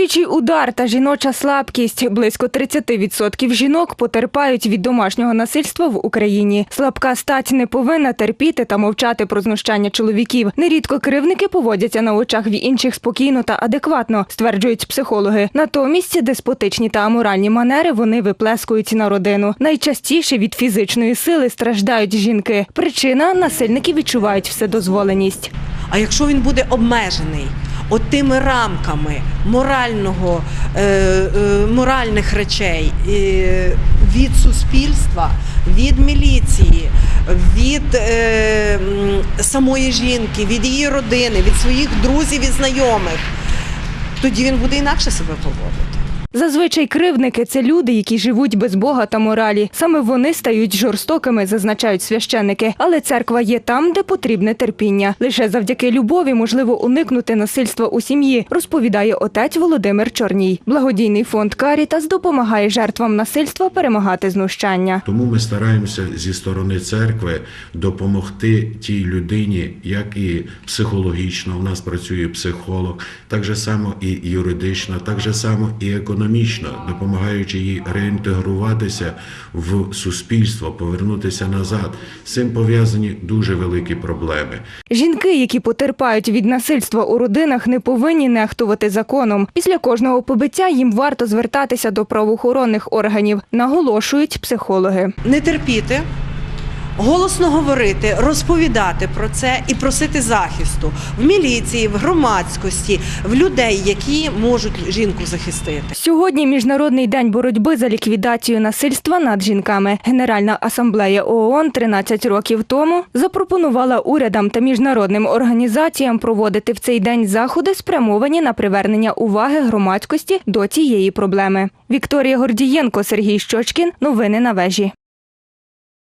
Чоловічий удар та жіноча слабкість. Близько 30% жінок потерпають від домашнього насильства в Україні. Слабка стать не повинна терпіти та мовчати про знущання чоловіків. Нерідко керівники поводяться на очах в інших спокійно та адекватно, стверджують психологи. Натомість деспотичні та аморальні манери вони виплескують на родину. Найчастіше від фізичної сили страждають жінки. Причина насильники відчувають вседозволеність. А якщо він буде обмежений от тими рамками морального, е, е, моральних речей е, від суспільства, від міліції, від е, самої жінки, від її родини, від своїх друзів і знайомих, тоді він буде інакше себе поводити. Зазвичай кривдники це люди, які живуть без Бога та моралі. Саме вони стають жорстокими, зазначають священники. Але церква є там, де потрібне терпіння. Лише завдяки любові можливо уникнути насильства у сім'ї, розповідає отець Володимир Чорній. Благодійний фонд Карітас допомагає жертвам насильства перемагати знущання. Тому ми стараємося зі сторони церкви допомогти тій людині, як і психологічно. У нас працює психолог, так же само і юридично, так же само і економічно, допомагаючи їй реінтегруватися в суспільство, повернутися назад. З цим пов'язані дуже великі проблеми. Жінки, які потерпають від насильства у родинах, не повинні нехтувати законом. Після кожного побиття їм варто звертатися до правоохоронних органів, наголошують психологи. не терпіти, голосно говорити, розповідати про це і просити захисту в міліції, в громадськості, в людей, які можуть жінку захистити. Сьогодні міжнародний день боротьби за ліквідацію насильства над жінками. Генеральна асамблея ООН 13 років тому запропонувала урядам та міжнародним організаціям проводити в цей день заходи, спрямовані на привернення уваги громадськості до цієї проблеми. Вікторія Гордієнко, Сергій Щочкін. Новини на вежі.